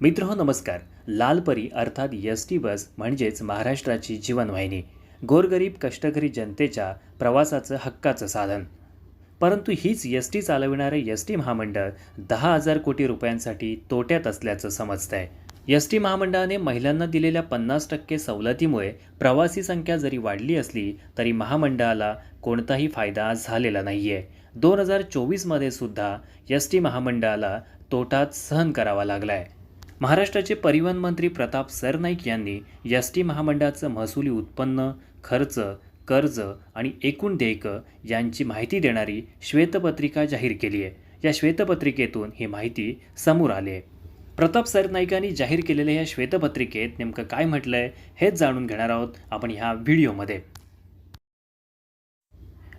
मित्र नमस्कार. लालपरी अर्थात एस टी बस म्हणजेच महाराष्ट्राची जीवनवाहिनी. गोरगरीब कष्टकरी जनतेच्या प्रवासाचं हक्काचं साधन. परंतु हीच एस टी चालविणारे एस टी महामंडळ दहा हजार कोटी रुपयांसाठी तोट्यात असल्याचं समजतं आहे एस टी महामंडळाने महिलांना दिलेल्या पन्नास टक्के सवलतीमुळे प्रवासी संख्या जरी वाढली असली तरी महामंडळाला कोणताही फायदा झालेला नाही आहे दोन हजार चोवीसमध्ये सुद्धा एस टी महामंडळाला तोटात सहन करावा लागला आहे महाराष्ट्राचे परिवहन मंत्री प्रताप सरनाईक यांनी एस टी महामंडळाचं महसुली उत्पन्न खर्च कर्ज आणि एकूण देयकं यांची माहिती देणारी श्वेतपत्रिका जाहीर केली आहे. या श्वेतपत्रिकेतून ही माहिती समोर आली आहे. प्रताप सरनाईकांनी जाहीर केलेल्या या श्वेतपत्रिकेत नेमकं काय म्हटलं आहे हेच जाणून घेणार आहोत आपण ह्या व्हिडिओमध्ये.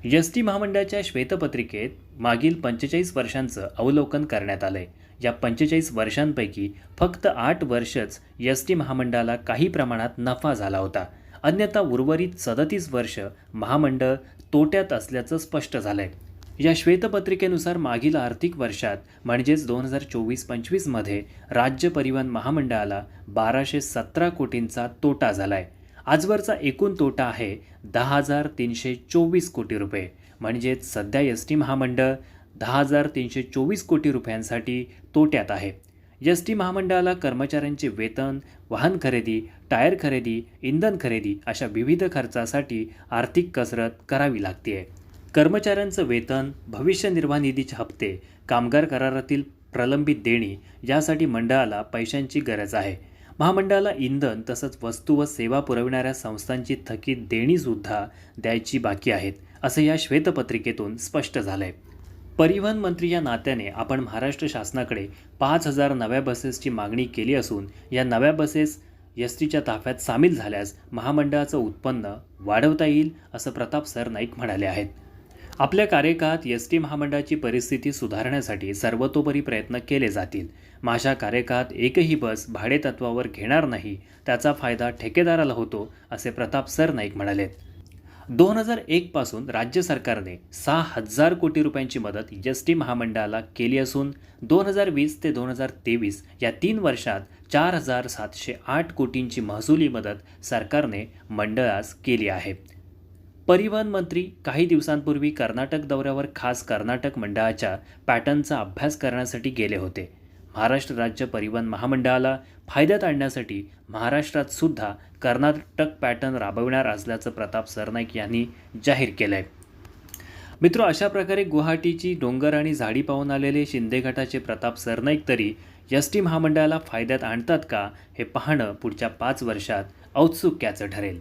एस टी महामंडळाच्या श्वेतपत्रिकेत मागील पंचेचाळीस वर्षांचं अवलोकन करण्यात आलं आहे या पंचेचाळीस वर्षांपैकी फक्त आठ वर्षच एस टी महामंडळाला काही प्रमाणात नफा झाला होता. अन्यथा उर्वरित सदतीस वर्ष महामंडळ तोट्यात असल्याचं स्पष्ट झालं आहे या श्वेतपत्रिकेनुसार मागील आर्थिक वर्षात म्हणजेच दोन हजार चोवीस पंचवीसमध्ये राज्य परिवहन महामंडळाला बाराशे सतरा कोटींचा तोटा झाला आहे आजवरचा एकूण तोटा आहे दहा हजार तीनशे चोवीस कोटी रुपये. म्हणजेच सध्या एस टी महामंडळ दहा हजार तीनशे चोवीस कोटी रुपयांसाठी तोट्यात आहे. एस टी महामंडळाला कर्मचाऱ्यांचे वेतन वाहन खरेदी टायर खरेदी इंधन खरेदी अशा विविध खर्चासाठी आर्थिक कसरत करावी लागते कर्मचाऱ्यांचं वेतन भविष्य निर्वाह निधीचे हप्ते कामगार करारातील प्रलंबित देणी यासाठी मंडळाला पैशांची गरज आहे. महामंडळाला इंधन तसंच वस्तू व सेवा पुरविणाऱ्या संस्थांची थकीत देणीसुद्धा द्यायची बाकी आहेत असं या श्वेतपत्रिकेतून स्पष्ट झालं आहे परिवहन मंत्री या नात्याने आपण महाराष्ट्र शासनाकडे पाच हजार नव्या बसेसची मागणी केली असून या नव्या बसेस एस टीच्या ताफ्यात सामील झाल्यास महामंडळाचं उत्पन्न वाढवता येईल असं प्रताप सरनाईक म्हणाले आहेत. आपल्या कार्यकाळात एस टी महामंडळाची परिस्थिती सुधारण्यासाठी सर्वतोपरी प्रयत्न केले जातील. माझ्या कार्यकाळात एकही बस भाडेतत्वावर घेणार नाही त्याचा फायदा ठेकेदाराला होतो असे प्रताप सरनाईक म्हणाले. दोन हजार एकपासून राज्य सरकारने सहा हजार कोटी रुपयांची मदत एस टी महामंडळाला केली असून दोन हजार वीस ते दोन हजार तेवीस या तीन वर्षात चार हजार सातशे आठ कोटींची महसुली मदत सरकारने मंडळास केली आहे. परिवहन मंत्री काही दिवसांपूर्वी कर्नाटक दौऱ्यावर खास कर्नाटक मंडळाच्या पॅटर्नचा अभ्यास करण्यासाठी गेले होते. महाराष्ट्र राज्य परिवहन महामंडळाला फायद्यात आणण्यासाठी महाराष्ट्रात सुद्धा कर्नाटक पॅटर्न राबविणार असल्याचं प्रताप सरनाईक यांनी जाहीर केलं आहे मित्र अशा प्रकारे गुवाहाटीची डोंगर आणि झाडी पाहून आलेले शिंदे गटाचे प्रताप सरनाईक तरी एस टी महामंडळाला फायद्यात आणतात का हे पाहणं पुढच्या पाच वर्षात औत्सुक्याचं ठरेल.